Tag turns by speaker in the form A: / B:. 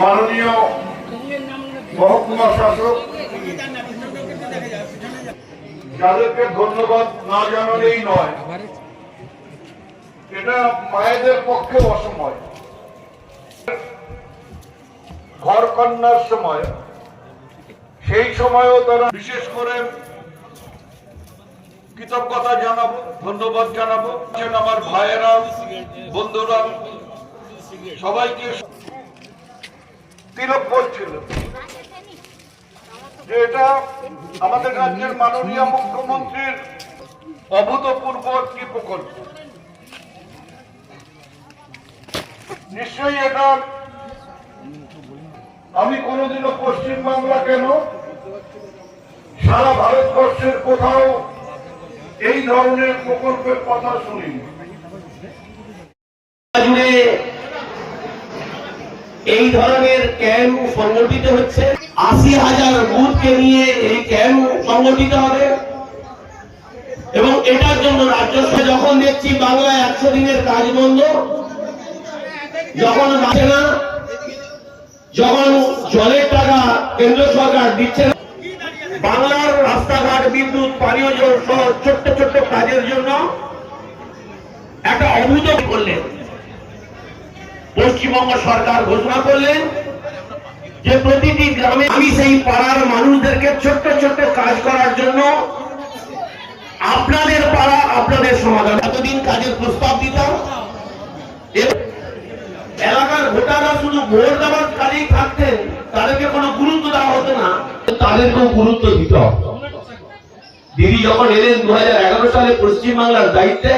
A: মাননীয় মহকুমা শাসক, যাদেরকে ধন্যবাদ না জানালেই নয়, এটা মায়েদের পক্ষে অসময়। ঘর কন্যার সময়, সেই সময়ও তারা বিশেষ করে কৃতজ্ঞতা জানাব, ধন্যবাদ জানাব। আমার ভাইয়েরা, বন্ধুরা, সবাইকে তিলক বলছিল যে এটা আমাদের রাজ্যের মাননীয় মুখ্যমন্ত্রীর অভূতপূর্ব একটি প্রকল্প। নিশ্চয়ই এটা আমি কোনোদিনও পশ্চিমবাংলা কেন? সারা ভারতবর্ষের কোথাও এই ধরনের প্রকল্পের কথা শুনিনি।
B: জুড়ে এই ধরনের ক্যাম্প সংগঠিত হচ্ছে। আশি হাজার বুথকে নিয়ে এই ক্যাম্প সংগঠিত হবে। এবং এটার জন্য রাজ্য যখন দেখছি বাংলায় একশো দিনের কাজ বন্ধ, যখন বাঁচে না, যখন জলের টাকা কেন্দ্র সরকার দিচ্ছে না, বাংলার রাস্তাঘাট, বিদ্যুৎ, পানীয় জল সহ ছোট্ট ছোট্ট কাজের জন্য একটা অভূত করলেন। পশ্চিমবঙ্গ সরকার ঘোষণা করলেন যে প্রতিটি গ্রামে আমি সেই পাড়ার মানুষদেরকে ছোট্ট ছোট্ট কাজ করার জন্য আপনাদের পাড়া, আপনাদের সমাধান এতদিন কাজের প্রস্তাব দিতাম। এলাকার ভোটাররা শুধু ভোট দেওয়ার কাজেই থাকতেন, তাদেরকে কোনো গুরুত্ব দেওয়া হতো না। তাদেরকেও গুরুত্ব দিত দিদি যখন এলেন দু হাজার এগারো সালে পশ্চিমবাংলার দায়িত্বে